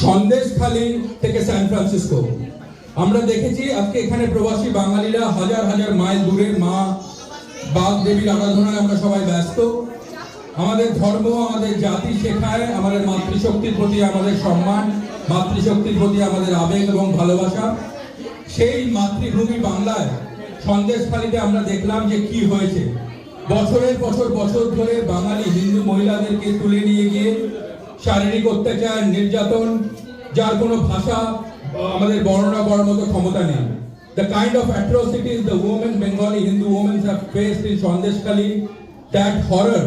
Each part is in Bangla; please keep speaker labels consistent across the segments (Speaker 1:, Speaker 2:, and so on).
Speaker 1: সন্দেশখালী থেকে সান ফ্রান্সিসকো আমরা দেখেছি আজকে এখানে প্রবাসী বাঙালিরা হাজার হাজার মাইল দূরে মা বাগ দেবীর আরাধনায় আমরা সবাই ব্যস্ত। আমাদের ধর্ম, আমাদের জাতি শেখায়, আমাদের মাতৃশক্তির প্রতি আমাদের সম্মান, মাতৃশক্তির প্রতি আমাদের আবেগ এবং ভালোবাসা। সেই মাতৃভূমি বাংলায় সন্দেশখালীতে আমরা দেখলাম যে কি হয়েছে। বছরের বছর বছর ধরে বাঙালি হিন্দু মহিলাদেরকে তুলে নিয়ে গিয়ে শারীরিক অত্যাচার নির্যাতন যার কোনো ভাষা আমাদের বর্ণনা করার মতো ক্ষমতা নেই The kind of atrocities the women, Bengali Hindu women have faced in Sandeshkhali, that horror,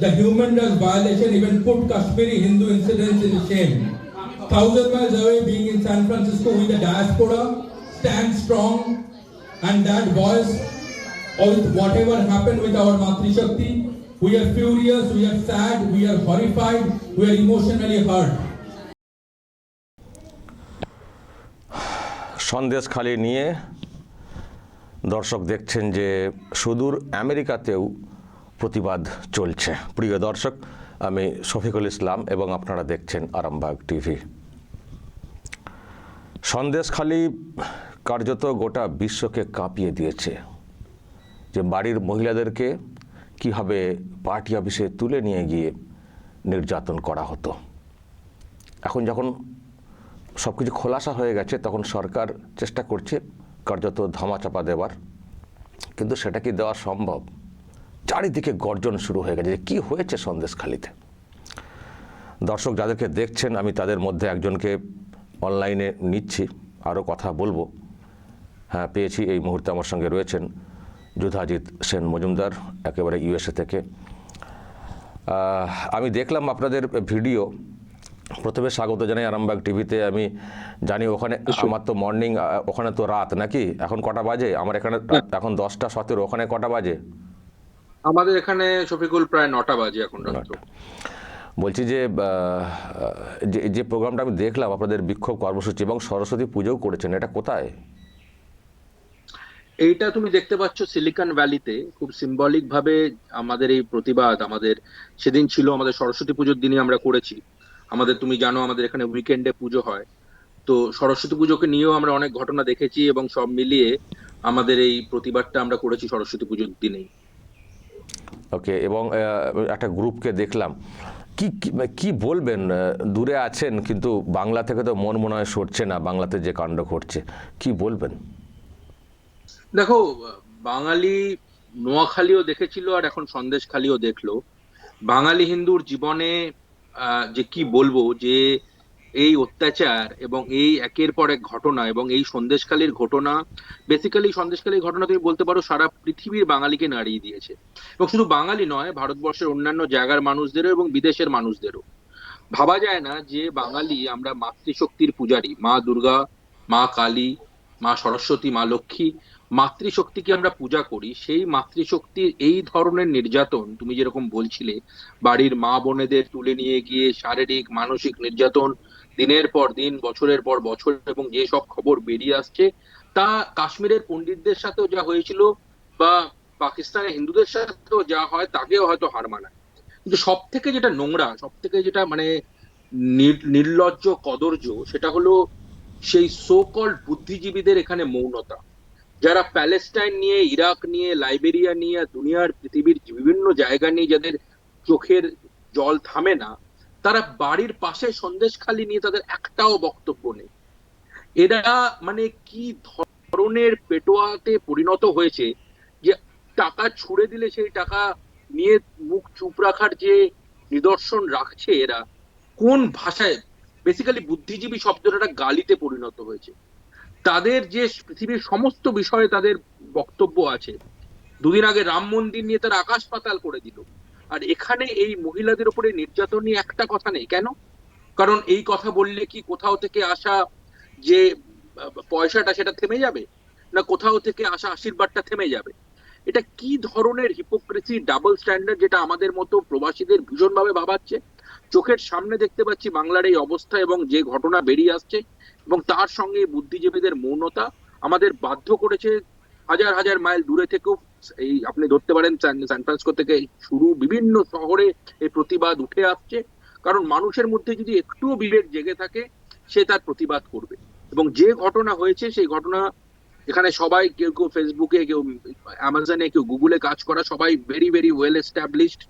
Speaker 1: the human rights violation even put Kashmiri Hindu incidents in shame. Thousand miles away, being in San Francisco with the diaspora, stand strong, and that voice, with whatever happened with our Matri Shakti, we are furious, we are sad, we are horrified, we are emotionally hurt.
Speaker 2: Sandeshkhali নিয়ে দর্শক দেখছেন যে সুদূর আমেরিকাতেও প্রতিবাদ চলছে। প্রিয় দর্শক আমি শফিকুল ইসলাম এবং আপনারা দেখছেন আরামবাগ টিভি। সন্দেশখালি কার্যত গোটা বিশ্বকে কাঁপিয়ে দিয়েছে। যে বাড়ির মহিলাদেরকে কীভাবে পার্টি অফিসে তুলে নিয়ে গিয়ে নির্যাতন করা হতো? এখন যখন সব কিছু খোলাসা হয়ে গেছে, তখন সরকার চেষ্টা করছে কার্যত ধামাচাপা দেওয়ার। কিন্তু সেটা কি দেওয়া সম্ভব? চারিদিকে গর্জন শুরু হয়ে গেছে যে কী হয়েছে সন্দেশখালিতে? দর্শক যাদেরকে দেখছেন, আমি তাদের মধ্যে একজনকে অনলাইনে নিচ্ছি, আরও কথা বলব। হ্যাঁ পেয়েছি, এই মুহূর্তে আমার সঙ্গে রয়েছেন যুধাজিৎ সেন মজুমদার একেবারে ইউএসএ থেকে। আমি দেখলাম আপনাদের ভিডিও। প্রথমে স্বাগত জানাই আরামবাগ টিভিতে। আমি জানি ওখানে আমার তো মর্নিং ওখানে তো রাত নাকি? এখন কটা বাজে? আমার এখানে এখন দশটা সতেরো ওখানে কটা বাজে?
Speaker 3: আমাদের এখানে শফিকুল প্রায় নটা বাজে এখন
Speaker 2: বলছি যে যে প্রোগ্রামটা আমি দেখলাম আপনাদের বিক্ষোভ কর্মসূচি এবং সরস্বতী পুজোও করেছেন এটা কোথায়?
Speaker 3: এইটা তুমি দেখতে পাচ্ছ সিলিকন ভ্যালিতে খুব সিম্বলিক ভাবে আমাদের এই প্রতিবাদ, আমাদের সেদিন ছিল আমাদের সরস্বতী পুজোর দিনই আমরা করেছি। আমাদের তুমি জানো আমাদের এখানে উইকেন্ডে পুজো হয়। তো সরস্বতী পুজোকে নিয়েও আমরা অনেক ঘটনা দেখেছি এবং সব মিলিয়ে আমাদের এই প্রতিবাদটা আমরা করেছি সরস্বতী পুজোর দিনেই।
Speaker 2: ওকে এবং একটা গ্রুপকে দেখলাম। কি, কি- বলবেন? দূরে আছেন, কিন্তু বাংলা থেকে তো মন মনে হয় সরছে না, বাংলাতে যে কাণ্ড ঘটছে। কি বলবেন?
Speaker 3: দেখো, বাঙালি নোয়াখালীও দেখেছিল আর এখন সন্দেশখালীও দেখল। বাঙালি হিন্দুর জীবনে যে কি বলব, যে এই অত্যাচার এবং এই একের পর এক ঘটনা এবং এই সন্দেশখালীর ঘটনা বেসিক্যালি সন্দেশখালীর ঘটনা তুমি বলতে পারো সারা পৃথিবীর বাঙালিকে নাড়িয়ে দিয়েছে। এবং শুধু বাঙালি নয়, ভারতবর্ষের অন্যান্য জায়গার মানুষদেরও এবং বিদেশের মানুষদেরও। ভাবা যায় না যে বাঙালি আমরা মাতৃশক্তির পূজারী, মা দুর্গা, মা কালী, মা সরস্বতী, মা লক্ষ্মী। মাতৃশক্তিকে আমরা পূজা করি, সেই মাতৃশক্তির এই ধরনের নির্যাতন, তুমি যেরকম বলছিলে, বাড়ির মা বোনেদের তুলে নিয়ে গিয়ে শারীরিক, মানসিক নির্যাতন, দিনের পর দিন, বছরের পর বছর এবং যে সব খবর বেরিয়ে আসছে, তা কাশ্মীরের পণ্ডিতদের সাথেও যা হয়েছিল বা পাকিস্তানের হিন্দুদের সাথেও যা হয়, তাকেও হয়তো হার মানায়। কিন্তু সব থেকে যেটা নোংরা সব থেকে যেটা মানে নির- নির্লজ্জ, কদর্য, সেটা হলো সেই সো কল্ড বুদ্ধিজীবীদের এখানে মৌনতা। যারা প্যালেস্টাইন নিয়ে, ইরাক নিয়ে, লাইবেরিয়া নিয়ে, দুনিয়ার পৃথিবীর বিভিন্ন জায়গা নিয়ে যাদের চোখের জল থামে না, তারা বাড়ির পাশে সন্দেশখালি নিয়ে তাদের একটাও বক্তব্য নেই। এরা মানে কি ধরনের পেটোয়াতে পরিণত হয়েছে যে টাকা ছুড়ে দিলে সেই টাকা নিয়ে মুখ চুপ রাখার যে নিদর্শন রাখছে এরা, কোন ভাষায়? বেসিক্যালি বুদ্ধিজীবী শব্দটা গালিতে পরিণত হয়েছে। তাদের যে পৃথিবীর সমস্ত বিষয়ে তাদের বক্তব্য আছে। দুদিন আগে রাম মন্দির নিয়ে তারা আকাশ পাতাল করে দিল। আর এখানে এই মহিলাদের উপরে নির্যাতন নিয়ে একটা কথা নেই। কেন? কারণ এই কথা বললে কি কোথাও থেকে আসা যে, পয়সাটা সেটা থেমে যাবে? না কোথাও থেকে আসা আশীর্বাদটা থেমে যাবে? এটা কি ধরনের হিপোক্রেসি ডাবল স্ট্যান্ডার্ড যেটা আমাদের মতো প্রবাসীদের ভীষণভাবে ভাবাচ্ছে? চোখের সামনে দেখতে পাচ্ছি বাংলার এই অবস্থা এবং যে ঘটনা বেরিয়ে আসছে। এবং তার সঙ্গে বুদ্ধিজীবীদের মৌনতা আমাদের বাধ্য করেছে হাজার হাজার মাইল দূরে থেকেও এই আপনি ধরতে পারেন সান ফ্রান্সিসকো থেকে শুরু বিভিন্ন শহরে এই প্রতিবাদ উঠে আসছে। কারণ মানুষের মধ্যে যদি একটুও বিবেক জেগে থাকে, সে তার প্রতিবাদ করবে। এবং যে ঘটনা হয়েছে, সেই ঘটনা এখানে সবাই, কেউ কেউ ফেসবুকে, কেউ অ্যামাজনে, কেউ গুগলে কাজ করা, সবাই ভেরি ভেরি ওয়েল এস্টাবলিশড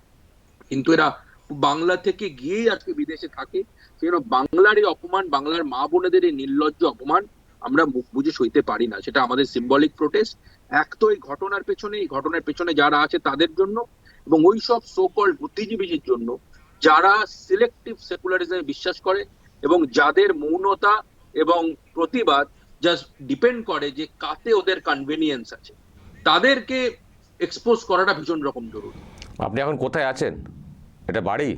Speaker 3: কিন্তু এরা বাংলা থেকে গিয়েই আজকে বিদেশে থাকে। সেজন্য বাংলার এই অপমান, বাংলার মা বোনেদের এই নির্লজ্জ অপমান আমরা মুখ বুঝে সইতে পারি না। সেটা আমাদের সিম্বলিক প্রোটেস্ট এক তো এই ঘটনার পেছনে, এই ঘটনার পেছনে যারা আছে তাদের জন্য এবং ওই সব সোকল বুদ্ধিজীবীদের জন্য যারা সিলেক্টিভ সেকুলারিজমে বিশ্বাস করে এবং যাদের মৌনতা এবং প্রতিবাদ জাস্ট ডিপেন্ড করে যে কাতে ওদের কনভেনিয়েন্স আছে। তাদেরকে এক্সপোজ করাটা ভীষণ রকম জরুরি।
Speaker 2: আপনি এখন কোথায় আছেন? এটা বাড়ি?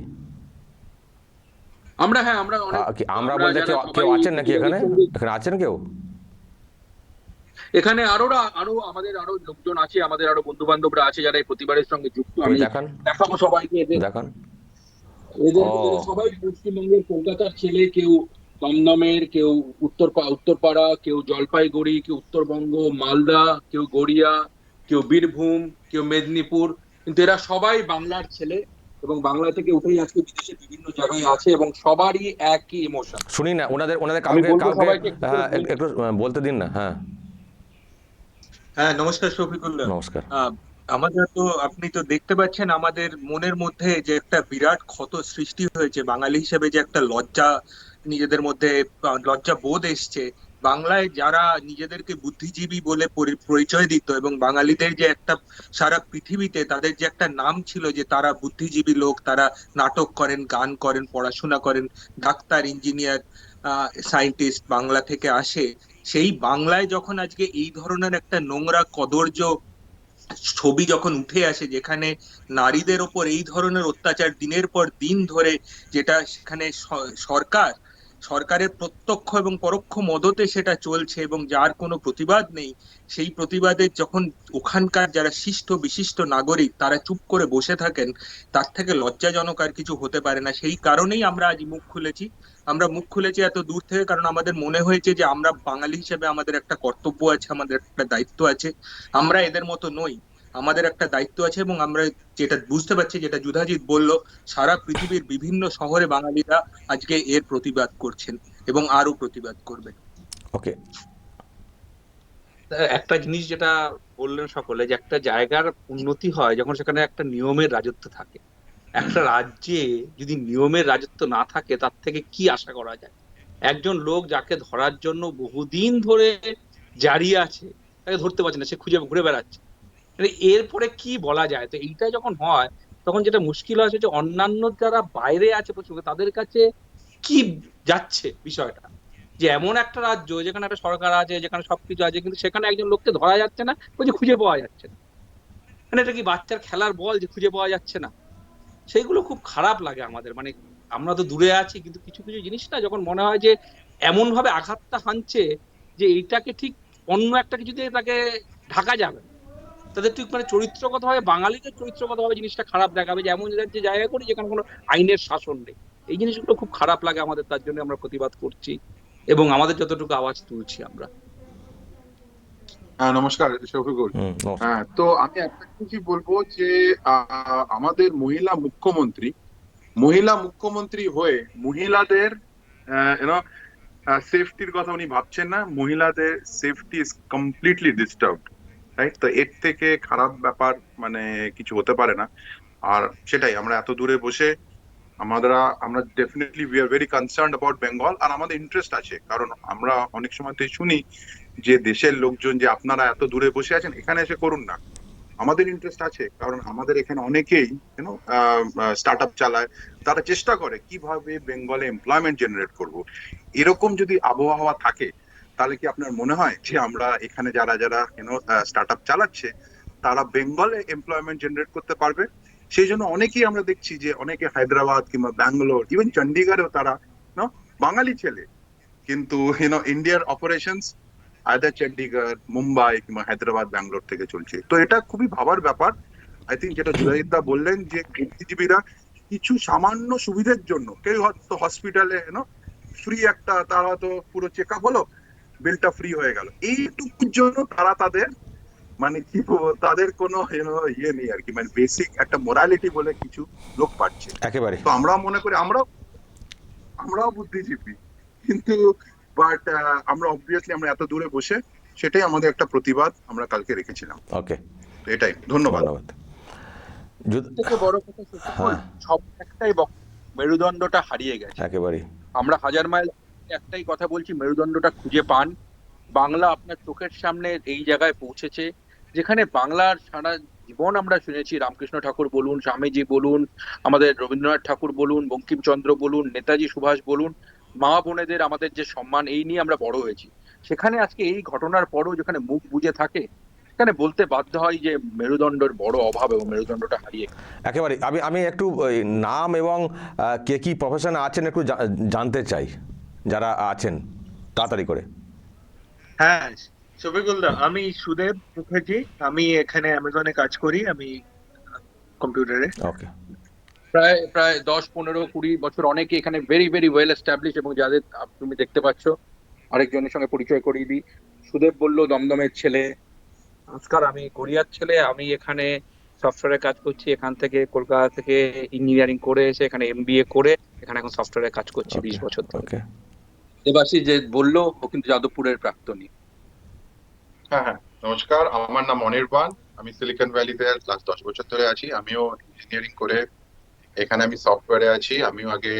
Speaker 3: আমরা হ্যাঁ আমরা অনেক
Speaker 2: আমরা বলতে কেউ কেউ আছেন নাকি এখানে? এখানে আছেন কেউ?
Speaker 3: এখানে আরও আরও আমাদের আরও লোকজন আছে আমাদের আরও বন্ধু বান্ধবরা আছে যারা এই প্রতিবারের সঙ্গে যুক্ত। আমি
Speaker 2: দেখান।
Speaker 3: দেখাবো সবাইকে
Speaker 2: দেখান।
Speaker 3: এদের সবাই পশ্চিমবঙ্গের কলকাতার ছেলে কেউ দমদমের কেউ উত্তর উত্তরপাড়া কেউ জলপাইগুড়ি কেউ উত্তরবঙ্গ মালদা কেউ গড়িয়া কেউ বীরভূম কেউ মেদিনীপুর। কিন্তু এরা সবাই বাংলার ছেলে। এবং বাংলা থেকে উঠেই আজকে বিদেশে বিভিন্ন জায়গায় আছে এবং সবারই একই ইমোশন
Speaker 2: শুনি না ওনাদের ওনাদের কাউকে কাউকে
Speaker 3: একটু
Speaker 2: হ্যাঁ
Speaker 3: বলতে-
Speaker 2: আহ, বলতে দিন না হ্যাঁ।
Speaker 4: হ্যাঁ নমস্কার শফিকুল্লাহ।
Speaker 2: নমস্কার।
Speaker 4: আহ, আমাদের তো আপনি তো দেখতে পাচ্ছেন আমাদের মনের মধ্যে যে একটা বিরাট ক্ষত সৃষ্টি হয়েছে। বাঙালি হিসেবে যে একটা লজ্জা নিজেদের মধ্যে লজ্জা বোধ এসছে। বাংলায় যারা নিজেদেরকে বুদ্ধিজীবী বলে পরি- পরিচয় দিত এবং বাঙালিদের যে একটা সারা পৃথিবীতে তাদের যে একটা নাম ছিল যে তারা বুদ্ধিজীবী লোক, তারা নাটক করেন, গান করেন, পড়াশোনা করেন, ডাক্তার, ইঞ্জিনিয়ার সায়েন্টিস্ট বাংলা থেকে আসে, সেই বাংলায় যখন আজকে এই ধরনের একটা নোংরা, কদর্য ছবি যখন উঠে আসে যেখানে নারীদের ওপর এই ধরনের অত্যাচার দিনের পর দিন ধরে যেটা সেখানে সরকার সরকারের প্রত্যক্ষ এবং পরোক্ষ মদতে সেটা চলছে এবং যার কোনো প্রতিবাদ নেই, সেই প্রতিবাদের যখন ওখানকার যারা শিষ্ট, বিশিষ্ট নাগরিক তারা চুপ করে বসে থাকেন, তার থেকে লজ্জাজনক আর কিছু হতে পারে না। সেই কারণেই আমরা আজ মুখ খুলেছি। আমরা মুখ খুলেছি এত দূর থেকে কারণ আমাদের মনে হয়েছে যে আমরা বাঙালি হিসেবে আমাদের একটা কর্তব্য আছে, আমাদের একটা দায়িত্ব আছে। আমরা এদের মতো নই। আমাদের একটা দায়িত্ব আছে এবং আমরা যেটা বুঝতে পারছি যেটা যুধাজিৎ বলল সারা পৃথিবীর বিভিন্ন শহরে বাঙালিরা আজকে এর প্রতিবাদ করছেন এবং আরও প্রতিবাদ করবে
Speaker 2: ওকে।
Speaker 5: একটা জিনিস যেটা বললেন সকলে যে একটা জায়গার উন্নতি হয় যখন সেখানে একটা নিয়মের রাজত্ব থাকে। একটা রাজ্যে যদি নিয়মের রাজত্ব না থাকে তার থেকে কি আশা করা যায়? একজন লোক যাকে ধরার জন্য বহুদিন ধরে জারি আছে তাকে ধরতে পারছে না সে খুঁজে ঘুরে বেড়াচ্ছে। এরপরে কি বলা যায়? তো এইটা যখন হয়, তখন যেটা মুশকিল হয় সেটা অন্যান্য যারা বাইরে আছে পশ্চিমবঙ্গে তাদের কাছে কি যাচ্ছে বিষয়টা? যে এমন একটা রাজ্য যেখানে একটা সরকার আছে, যেখানে সবকিছু আছে, কিন্তু সেখানে একজন লোককে ধরা যাচ্ছে না, বলছে খুঁজে পাওয়া যাচ্ছে না। মানে এটা কি বাচ্চার খেলার বল যে খুঁজে পাওয়া যাচ্ছে না? সেইগুলো খুব খারাপ লাগে আমাদের। মানে আমরা তো দূরে আছি, কিন্তু কিছু কিছু জিনিস না যখন মনে হয় যে এমন ভাবে আঘাতটা হানছে যে এইটাকে ঠিক অন্য একটা কিছুতে তাকে ঢাকা যাবে। তাদের ঠিক মানে চরিত্রগতভাবে বাঙালিদের চরিত্রগতভাবে জিনিসটা খারাপ দেখাবে। যে এমন যে জায়গা করি যেখানে কোনো আইনের শাসন নেই। এই জিনিসগুলো খুব খারাপ লাগে আমাদের তার জন্য আমরা প্রতিবাদ করছি এবং আমাদের যতটুকু আওয়াজ তুলছি আমরা।
Speaker 6: হ্যাঁ নমস্কার শফিকুল। হ্যাঁ তো আমি একটা জিনিসই বলব যে আহ, আমাদের মহিলা মুখ্যমন্ত্রী মহিলা মুখ্যমন্ত্রী হয়ে মহিলাদের সেফটির কথা উনি ভাবছেন না মহিলাদের safety is completely disturbed right তো এর থেকে খারাপ ব্যাপার মানে কিছু হতে পারে না। আর সেটাই, আমরা এত দূরে বসে আমরা আমরা definitely we are very concern about Bengal আর আমাদের ইন্টারেস্ট আছে। কারণ আমরা অনেক সময় শুনি যে দেশের লোকজন যে আপনারা এত দূরে বসে আছেন, এখানে এসে করুন না। আমাদের ইন্টারেস্ট আছে, কারণ আমাদের এখানে অনেকেই ইউনো স্টার্ট আপ চালায়, তারা চেষ্টা করে কীভাবে বেঙ্গলে এমপ্লয়মেন্ট জেনারেট করব। এরকম যদি আবহাওয়া থাকে তাহলে কি আপনার মনে হয় যে আমরা এখানে যারা যারা ইউনো স্টার্ট আপ চালাচ্ছে, তারা বেঙ্গলে এমপ্লয়মেন্ট জেনারেট করতে পারবে? সেই জন্য অনেকেই আমরা দেখছি যে অনেকে হায়দ্রাবাদ কিংবা ব্যাঙ্গালোর ইভেন চণ্ডীগড়েও তারা বাঙালি ছেলে। কিন্তু ইউনো ইন্ডিয়ার অপারেশনস আয়দা চণ্ডীগড় মুম্বাই কিংবা হায়দ্রাবাদ ব্যাঙ্গালোর থেকে চলছে। তো এটা খুবই ভাবার ব্যাপার। আই থিঙ্ক যেটা জুলাইদা বললেন যে বুদ্ধিজীবীরা কিছু সামান্য সুবিধার জন্য, কেউ হয়তো হসপিটালে ফ্রি একটা, তারা তো পুরো চেক আপ হলো বিলটা ফ্রি হয়ে গেল। এইটুকুর জন্য তারা তাদের মানে কি তাদের কোনো ইয়ে নেই আর কি মানে বেসিক একটা মোরালিটি বলে কিছু লোক পাচ্ছে।
Speaker 2: একেবারে।
Speaker 6: তো আমরা মনে করি আমরাও আমরাও বুদ্ধিজীবী। কিন্তু বাট আমরা অবভিয়াসলি আমরা এত দূরে বসে সেটাই আমাদের একটা প্রতিবাদ আমরা কালকে রেখেছিলাম।
Speaker 2: ওকে
Speaker 6: এটাই ধন্যবাদ।
Speaker 2: ধন্যবাদ। যদি-
Speaker 3: থেকে বড় কথা
Speaker 2: হ্যাঁ।
Speaker 3: সব একটাই বক্তব্য মেরুদণ্ডটা হারিয়ে গেছে।
Speaker 2: একেবারে
Speaker 3: আমরা হাজার মাইল একটাই কথা বলছি, মেরুদণ্ডটা খুঁজে পান। বাংলা আপনার চোখের সামনে এই জায়গায় পৌঁছেছে, যেখানে বাংলার সারা জীবন আমরা শুনেছি, রামকৃষ্ণ ঠাকুর বলুন, স্বামীজি বলুন, আমাদের রবীন্দ্রনাথ ঠাকুর বলুন, বঙ্কিমচন্দ্র বলুন, নেতাজি সুভাষ বলুন, মা বোনেদের আমাদের যে সম্মান, এই নিয়ে আমরা বড় হয়েছি। সেখানে আজকে এই ঘটনার পরও যেখানে মুখ বুজে থাকে, সেখানে বলতে বাধ্য হয় যে মেরুদণ্ডের বড় অভাব এবং মেরুদণ্ডটা হারিয়ে
Speaker 2: একেবারে, আমি আমি একটু নাম এবং কে কি প্রফেশনে আছেন একটু জানতে চাই। যারা আছেন তাড়াতাড়ি করে।
Speaker 4: হ্যাঁ শফিকুলদা আমি সুদেব মুখার্জি। আমি এখানে অ্যামাজনে কাজ করি আমি কম্পিউটারে।
Speaker 2: ওকে।
Speaker 3: প্রায় প্রায় দশ পনেরো কুড়ি বছর অনেকে এখানে ভেরি ভেরি ওয়েল এস্টাবলিশ এবং যাদের তুমি দেখতে পাচ্ছ আরেকজনের সঙ্গে পরিচয় করিয়ে দিই। সুদেব বলল দমদমের ছেলে। নমস্কার আমি কোরিয়ার ছেলে। আমি এখানে সফটওয়্যারে কাজ করছি। এখান থেকে কলকাতা থেকে ইঞ্জিনিয়ারিং করে এসে এখানে এমবিএ করে এখানে এখন সফটওয়্যারে কাজ করছি বিশ বছর ধরে।
Speaker 2: ওকে
Speaker 3: দেবাশিস যে বলল ও কিন্তু যাদবপুরের প্রাক্তনী।
Speaker 6: হ্যাঁ হ্যাঁ নমস্কার আমার নাম অনির্বাণ আমি সিলিকন ভ্যালিতে লাস্ট দশ বছর ধরে আছি। আমিও ইঞ্জিনিয়ারিং করে এখানে আমি সফটওয়্যারে আছি। আমিও আগে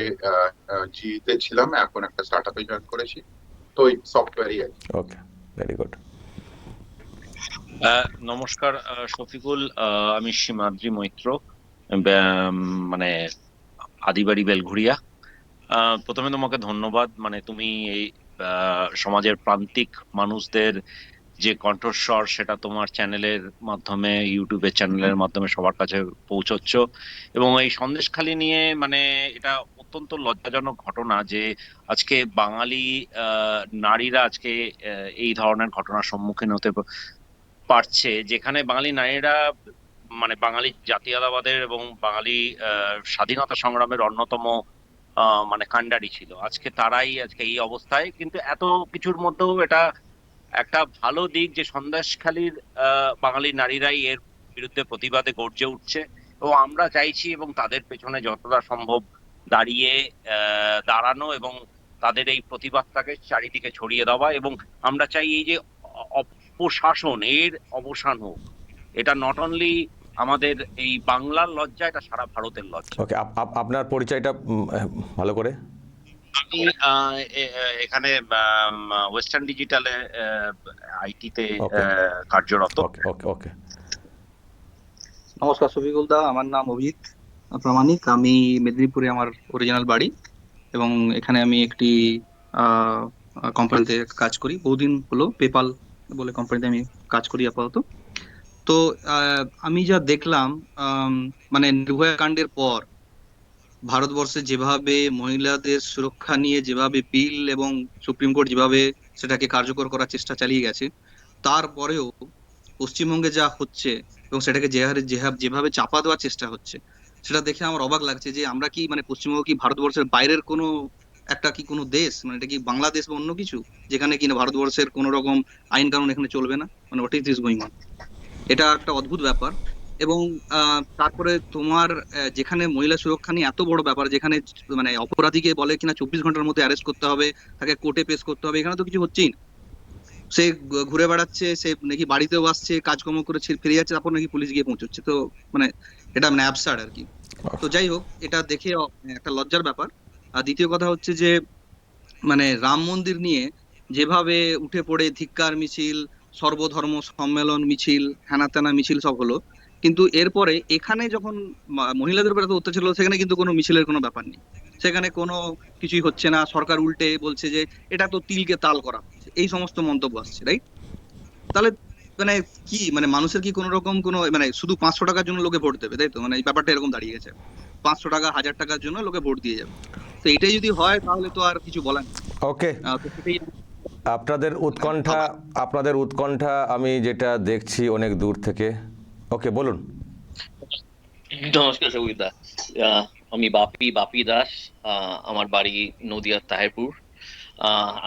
Speaker 6: জিতে ছিলাম এখন একটা স্টার্ট আপে জয়েন করেছি। তো ওই সফটওয়্যারই আছি।
Speaker 2: ওকে ভেরি গুড
Speaker 7: নমস্কার আহ, শফিকুল আহ, আমি সীমাদ্রি মৈত্র মানে আদিবাড়ি বেলঘুরিয়া। প্রথমে তোমাকে ধন্যবাদ। মানে তুমি এই সমাজের প্রান্তিক মানুষদের যে কণ্ঠস্বর, সেটা তোমার চ্যানেলের মাধ্যমে ইউটিউবের চ্যানেলের মাধ্যমে সবার কাছে পৌঁছচ্ছ। এবং এই সন্দেশখালি নিয়ে মানে এটা অত্যন্ত লজ্জাজনক ঘটনা যে আজকে বাঙালি নারীরা আজকে এই ধরনের ঘটনার সম্মুখীন হতে পারছে, যেখানে বাঙালি নারীরা মানে বাঙালি জাতীয়তাবাদের এবং বাঙালি স্বাধীনতা সংগ্রামের অন্যতম মানে কাণ্ডারি ছিল। আজকে তারাই আজকে এই অবস্থায়, কিন্তু এত কিছুর মধ্যেও এটা একটা ভালো দিক যে সন্দেশখালীর বাঙালি নারীরাই এর বিরুদ্ধে প্রতিবাদে গর্জে উঠছে। এবং আমরা চাইছি এবং তাদের পেছনে যতটা সম্ভব দাঁড়িয়ে দাঁড়ানো এবং তাদের এই প্রতিবাদটাকে চারিদিকে ছড়িয়ে দেওয়া। এবং আমরা চাই এই যে অপশাসন, এর অবসান হোক। এটা নট অনলি আমাদের এই বাংলার লজ্জা এটা সারা ভারতের লজ্জা।
Speaker 2: ওকে আপনার পরিচয়টা ভালো করে।
Speaker 7: আমি এখানে ওয়েস্টার্ন ডিজিটালে আইটিতে. কার্যরত।
Speaker 2: ওকে ওকে ওকে
Speaker 8: নমস্কার শফিকুল দা আমার নাম অভিজিৎ প্রামাণিক আমি মেদিনীপুরে আমার অরিজিনাল বাড়ি এবং এখানে আমি একটি কোম্পানিতে কাজ করি। বহুদিন হলো পেপাল বলে কোম্পানিতে আমি কাজ করি আপাতত। তো আমি যা দেখলাম মানে নির্ভয়া কাণ্ডের পর, ভারতবর্ষে যেভাবে মহিলাদের সুরক্ষা নিয়ে যেভাবে বিল এবং সুপ্রিম কোর্ট যেভাবে সেটাকে কার্যকর করার চেষ্টা চালিয়ে গেছে, তারপরেও পশ্চিমবঙ্গে যা হচ্ছে এবং সেটাকে যে হারে যেভাবে চাপা দেওয়ার চেষ্টা হচ্ছে, সেটা দেখে আমার অবাক লাগছে যে আমরা কি মানে পশ্চিমবঙ্গ কি ভারতবর্ষের বাইরের কোনো, একটা কি কোনো দেশ মানে এটা কি বাংলাদেশ বা অন্য কিছু, যেখানে কিনা ভারতবর্ষের কোনো রকম আইন কানুন এখানে চলবে না? মানে what is this going on এটা একটা অদ্ভুত ব্যাপার। এবং তারপরে তোমার যেখানে মহিলা সুরক্ষা নিয়ে এত বড় ব্যাপার, যেখানে মানে অপরাধীকে বলে কিনা চব্বিশ ঘণ্টার মধ্যে অ্যারেস্ট করতে হবে, তাকে কোর্টে পেশ করতে হবে, এখানে তো কিছু হচ্ছেই না। সে ঘুরে বেড়াচ্ছে, সে নাকি বাড়িতেও আসছে, কাজকর্ম করে ফিরে যাচ্ছে, তারপর নাকি পুলিশ গিয়ে পৌঁছচ্ছে। তো মানে এটা মানে অ্যাবসার্ড আর কি। তো যাই হোক, এটা দেখে একটা লজ্জার ব্যাপার। আর দ্বিতীয় কথা হচ্ছে যে মানে রাম মন্দির নিয়ে যেভাবে উঠে পড়ে ধিক্কার, মিছিল সর্বধর্ম সম্মেলন মিছিল হেনা তেনা মিছিল সব হলো। কিন্তু এরপরে এখানে যখন মহিলাদের উপর এত অত্যাচার হলো সেখানে কিন্তু কোনো মিছিলের কোনো ব্যাপার নেই। সেখানে কোনো কিছুই হচ্ছে না। সরকার উল্টে বলছে যে এটা তো তিলকে তাল করা। এই সমস্ত মন্তব্য আসছে রাইট তাহলে মানে কি মানে মানুষের কি কোনো রকম কোনো মানে শুধু পাঁচশো টাকার জন্য লোকে ভোট দেবে তাই তো? মানে এই ব্যাপারটা এরকম দাঁড়িয়ে গেছে। পাঁচশো টাকা হাজার টাকার জন্য লোকে ভোট দিয়ে যাবে। তো এটাই যদি হয় তাহলে তো আর কিছু বলার নেই।
Speaker 2: ওকে আপনাদের উৎকণ্ঠা আপনাদের উৎকণ্ঠা আমি যেটা দেখছি অনেক দূর থেকে। ওকে বলুন।
Speaker 9: নমস্কার সবিতা। আমি বাপি বাপি দাস। আমার বাড়ি নদিয়ার তাহেরপুর।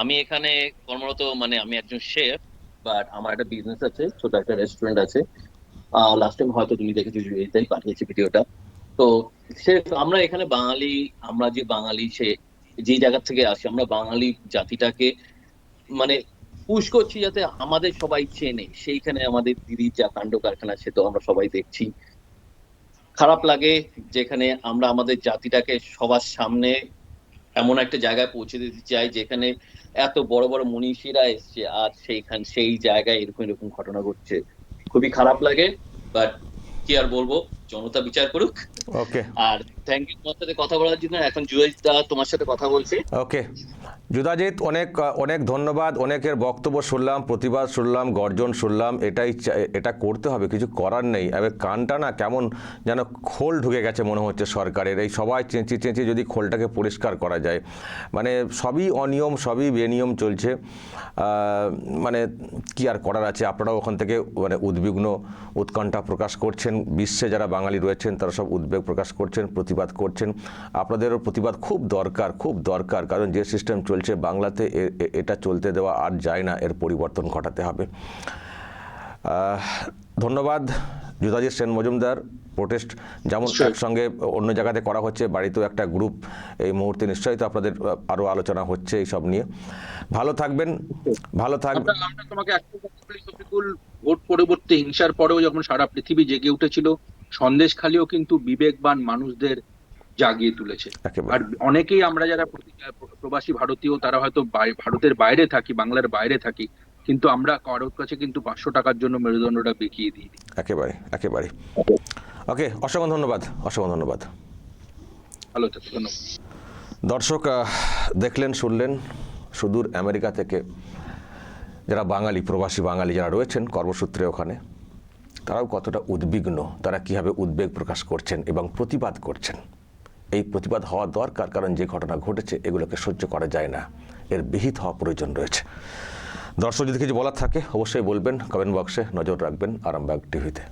Speaker 9: আমি এখানে কর্মরত মানে আমি একজন শেফ বাট আমার একটা বিজনেস আছে ছোট একটা রেস্টুরেন্ট আছে। লাস্ট টাইম হয়তো তুমি দেখেছ এটাই পাঠিয়েছি ভিডিওটা। তো শেফ আমরা এখানে বাঙালি আমরা যে বাঙালি সে যে জায়গা থেকে আসি আমরা বাঙালি জাতিটাকে মানে পুশ করছি যাতে আমাদের সবাই চেনে। সেইখানে আমাদের দিদির যা কাণ্ড কারখানা সে তো আমরা সবাই দেখছি। খারাপ লাগে যেখানে আমরা আমাদের জাতিটাকে সবার সামনে এমন একটা জায়গায় পৌঁছে দিতে চাই যেখানে এত বড় বড় মনীষীরা এসছে আর সেইখান সেই জায়গায় এরকম এরকম ঘটনা ঘটছে। খুবই খারাপ লাগে বাট কি আর বলব? জনতা বিচার করুক।
Speaker 2: ওকে
Speaker 9: আর থ্যাংক ইউ তোমার সাথে কথা বলার জন্য। এখন জুয়েল দা তোমার সাথে কথা বলছে।
Speaker 2: ওকে যুদাজিৎ অনেক অনেক ধন্যবাদ, অনেকের বক্তব্য শুনলাম, প্রতিবাদ শুনলাম, গর্জন শুনলাম, এটাই এটা করতে হবে, কিছু করার নেই। এবার কানটা না কেমন যেন খোল ঢুকে গেছে মনে হচ্ছে সরকারের। এই সবাই চেঁচিয়ে চেঁচিয়ে যদি খোলটাকে পরিষ্কার করা যায়। মানে সবই অনিয়ম, সবই বেনিয়ম চলছে। মানে কি আর করার আছে? আপনারাও ওখান থেকে মানে উদ্বিগ্ন, উৎকণ্ঠা প্রকাশ করছেন। বিশ্বে যারা বাঙালি রয়েছেন, তারা সব উদ্বেগ প্রকাশ করছেন, প্রতিবাদ করছেন। আপনাদেরও প্রতিবাদ খুব দরকার খুব দরকার। কারণ যে সিস্টেম চলছে বাংলাতে এ- এ- এটা চলতে দেওয়া আর যায় না এর পরিবর্তন ঘটাতে হবে ধন্যবাদ যুধাজিৎ সেন মজুমদার প্রোটেস্ট যেমন। একসঙ্গে অন্য জায়গাতে করা হচ্ছে বাড়িতেও একটা গ্রুপ এই মুহূর্তে নিশ্চয়ই তো আপনাদের আরও আলোচনা হচ্ছে এই সব নিয়ে ভালো থাকবেন ভালো থাকবেন
Speaker 3: ভোট পরবর্তী হিংসার পরেও যখন সারা পৃথিবী জেগে উঠেছিল সন্দেশখালিও কিন্তু বিবেকবান মানুষদের জাগিয়ে তুলেছে। আর অনেকেই আমরা যারা প্রবাসী ভারতীয় তারা হয়তো ভারতের বাইরে থাকি বাংলার বাইরে থাকি কিন্তু আমরা কারোর কাছে কিন্তু পাঁচশো টাকার জন্য মেরুদণ্ডটা বেঁকিয়ে দিই।
Speaker 2: একেবারে একেবারে। ওকে অসংখ্য ধন্যবাদ অসংখ্য ধন্যবাদ।
Speaker 3: ভালো ধন্যবাদ।
Speaker 2: দর্শক দেখলেন শুনলেন সুদূর আমেরিকা থেকে যারা বাঙালি প্রবাসী বাঙালি যারা রয়েছেন কর্মসূত্রে ওখানে তারাও কতটা উদ্বিগ্ন তারা কীভাবে উদ্বেগ প্রকাশ করছেন এবং প্রতিবাদ করছেন। এই প্রতিবাদ হওয়া দরকার, কারণ যে ঘটনা ঘটেছে এগুলোকে সহ্য করা যায় না। এর বিহিত হওয়া প্রয়োজন রয়েছে। দর্শক, যদি কিছু বলার থাকে, অবশ্যই বলবেন। কমেন্ট বক্সে নজর রাখবেন আরামবাগ টিভিতে